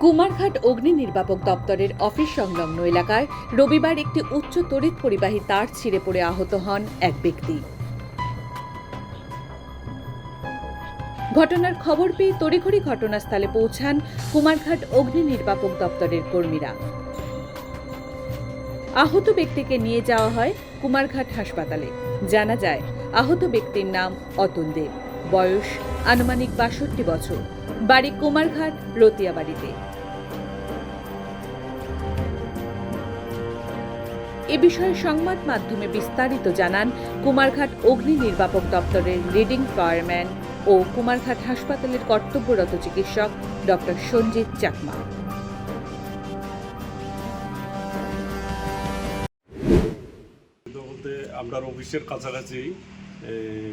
কুমারঘাট অগ্নি নির্বাপক দপ্তরের অফিস সংলগ্ন এলাকায় রবিবার একটি উচ্চ তড়িৎ পরিবাহী তার ছিঁড়ে পড়ে আহত হন এক ব্যক্তি। ঘটনার খবর পেয়ে তড়িঘড়ি ঘটনাস্থলে পৌঁছান কুমারঘাট অগ্নি নির্বাপক দপ্তরের কর্মীরা। আহত ব্যক্তিকে নিয়ে যাওয়া হয় কুমারঘাট হাসপাতালে। জানা যায়, আহত ব্যক্তির নাম অতুল দেব। বয়স আনুমানিক বাষট্টি বছর। বাড়ি কুমারঘাট রতিয়া এ বিষয়ে সংবাদ মাধ্যমে বিস্তারিত জানান কুমারঘাট অগ্নি নির্বাপক দপ্তরের লিডিং ফায়ারম্যান ও কুমারঘাট হাসপাতালের কর্তব্যরত চিকিৎসক ডক্টর সঞ্জিত চাকমা। আমরা অফিসের কাছাকাছি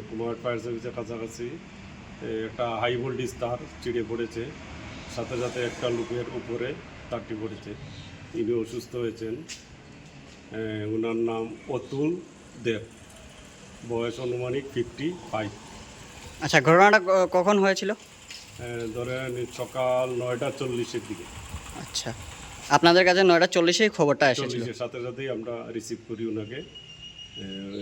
কুমার ফায়ার সার্ভিসের কাছাকাছি একটা হাই ভোল্টেজ তার চিড়ে পড়েছে, সাথে সাথে একটা লোকের উপরে তারটি পড়েছে। ইনি অসুস্থ হয়েছেন। ওনার নাম অতুল দেব। বয়স অনুমানিক ফিফটি ফাইভ আচ্ছা ঘটনাটা কখন হয়েছিল? ধরেন সকাল নয়টা চল্লিশের দিকে। আচ্ছা। আপনাদের কাছে নয়টা চল্লিশেই খবরটা এসেছিল? সাথে সাথেই আমরা রিসিভ করি ওনাকে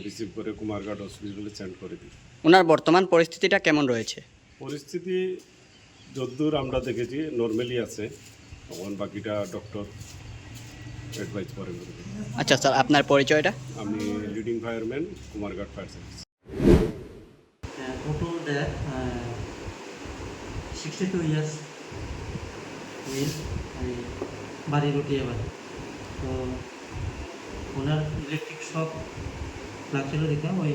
রিসিভ করে কুমারঘাট হসপিটালে সেন্ড করে দিই। ওনার বর্তমান পরিস্থিতিটা কেমন রয়েছে? পরিস্থিতি যদ্দূর আমরা দেখেছি নর্মালি আছে। তখন বাকিটা ডক্টর অ্যাডভাইস করে আচ্ছা স্যার আপনার পরিচয়টা? আমি leading fireman Kumarghat fire service. Uh, total that sixty two years মিল বাড়ি রুটি এবার তো ওনার ইলেকট্রিক শক লাগছিল দেখে ওই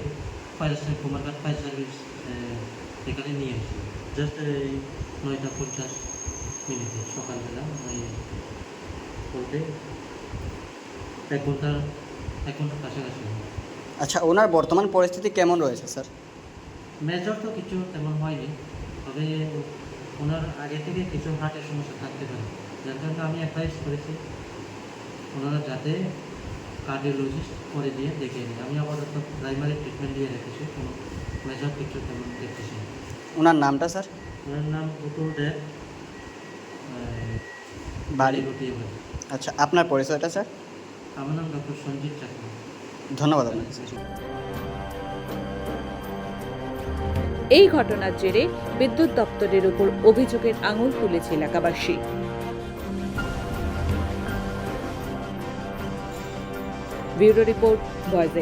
fire service Kumarghat fire service এখানে নিয়ে এসেছি জাস্ট এই নয়টা পঞ্চাশ মিনিটে সকালবেলা ওই বলতে এক ঘণ্টা এক ঘণ্টার কাছাকাছি। আচ্ছা ওনার বর্তমান পরিস্থিতি কেমন রয়েছে স্যার? মেজর তো কিছু তেমন হয়নি তবে ওনার আগে থেকে কিছু হার্টের সমস্যা থাকতে পারে। যার কারণে আমি অ্যাডভাইস করেছি ওনারা যাতে কার্ডিওলজিস্ট করে দিয়ে দেখে নিই আমি আপাতত প্রাইমারি ট্রিটমেন্ট দিয়ে রেখেছি কোনো মেজর কিছু তেমন দেখতেছি ওনার নামটা স্যার? ওনার নাম পুতুল দেব বাড়ি? আচ্ছা আপনার পরিচয়টা স্যার? আমার নাম ডক্টর সঞ্জিত চাকমা ধন্যবাদ আপনাকে এই ঘটনার জেরে বিদ্যুৎ দপ্তরের উপর অভিযোগের আঙুল তুলেছে এলাকাবাসী। Bureau report voice